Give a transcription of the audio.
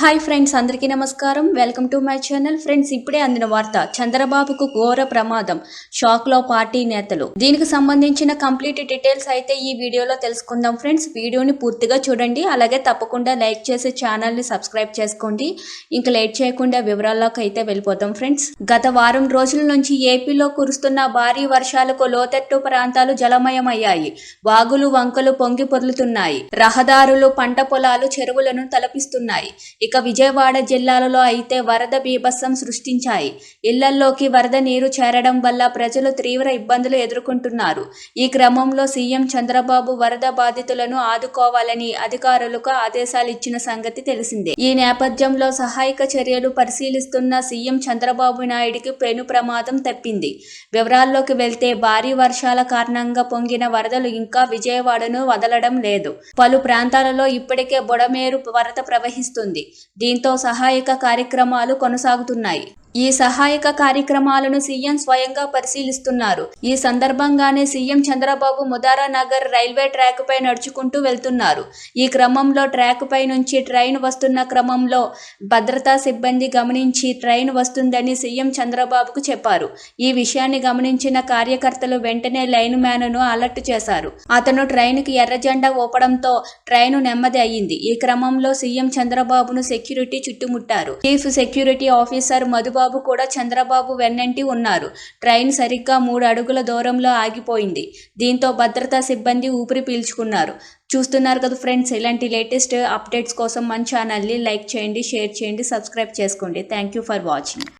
Hi friends అందరికీ నమస్కారం. Welcome to my channel. Friends ఇప్పుడే అందిన వార్త చంద్రబాబుకు ఘోర ప్రమాదం షాక్లో పార్టీ నేతలు. దీనికి సంబంధించిన కంప్లీట్ డీటెయిల్స్ అయితే ఈ వీడియోలో తెలుసుకుందాం ఫ్రెండ్స్. వీడియోని పూర్తిగా చూడండి అలాగే తప్పకుండా లైక్ చేసి ఛానల్ని సబ్స్క్రైబ్ చేసుకోండి. ఇంకా లేట్ చేయకుండా వివరాల్లోకి అయితే వెళ్ళిపోతాం ఫ్రెండ్స్. గత వారం రోజుల నుంచి ఏపీలో కురుస్తున్న భారీ వర్షాలకు లోతట్టు ప్రాంతాలు జలమయమయ్యాయి. వాగులు వంకలు పొంగి పొర్లుతున్నాయి. రహదారులు పంట పొలాలు చెరువులను తలపిస్తున్నాయి. ఇక విజయవాడ జిల్లాలలో అయితే వరద బీభత్సం సృష్టించాయి. ఇళ్ళల్లోకి వరద నీరు చేరడం వల్ల ప్రజలు తీవ్ర ఇబ్బందులు ఎదుర్కొంటున్నారు. ఈ క్రమంలో సీఎం చంద్రబాబు వరద బాధితులను ఆదుకోవాలని అధికారులకు ఆదేశాలు ఇచ్చిన సంగతి తెలిసిందే. ఈ నేపథ్యంలో సహాయక చర్యలు పరిశీలిస్తున్న సీఎం చంద్రబాబు నాయుడికి పెను ప్రమాదం తప్పింది. వివరాల్లోకి వెళ్తే భారీ వర్షాల కారణంగా పొంగిన వరదలు ఇంకా విజయవాడను వదలడం లేదు. పలు ప్రాంతాలలో ఇప్పటికే బుడమేరు వరద ప్రవహిస్తుంది. దీంతో సహాయక కార్యక్రమాలు కొనసాగుతున్నాయి. ఈ సహాయక కార్యక్రమాలను సీఎం స్వయంగా పరిశీలిస్తున్నారు. ఈ సందర్భంగానే CM Chandrababu Mudara Nagar railway track పై నడుచుకుంటూ వెళ్తున్నారు. ఈ క్రమంలో ట్రాక్ పై నుంచి ట్రైన్ వస్తున్న క్రమంలో భద్రతా సిబ్బంది గమనించి ట్రైన్ వస్తుందని సీఎం చంద్రబాబుకు చెప్పారు. ఈ విషయాన్ని గమనించిన కార్యకర్తలు వెంటనే లైన్ మ్యాన్ను అలర్ట్ చేశారు. అతను ట్రైన్కి ఎర్ర జెండా ఊపడంతో ట్రైన్ నెమ్మది అయ్యింది. ఈ క్రమంలో సీఎం చంద్రబాబును సెక్యూరిటీ చుట్టుముట్టారు. చీఫ్ సెక్యూరిటీ ఆఫీసర్ మధుబాబు కూడా చంద్రబాబు వెన్నంటి ఉన్నారు. ట్రైన్ సరిగ్గా మూడు అడుగుల దూరంలో ఆగిపోయింది. దీంతో భద్రతా సిబ్బంది ఊపిరి పీల్చుకున్నారు. చూస్తున్నారు కదా ఫ్రెండ్స్ ఇలాంటి లేటెస్ట్ అప్డేట్స్ కోసం మన ఛానల్ని లైక్ చేయండి షేర్ చేయండి సబ్స్క్రైబ్ చేసుకోండి. Thank you for watching.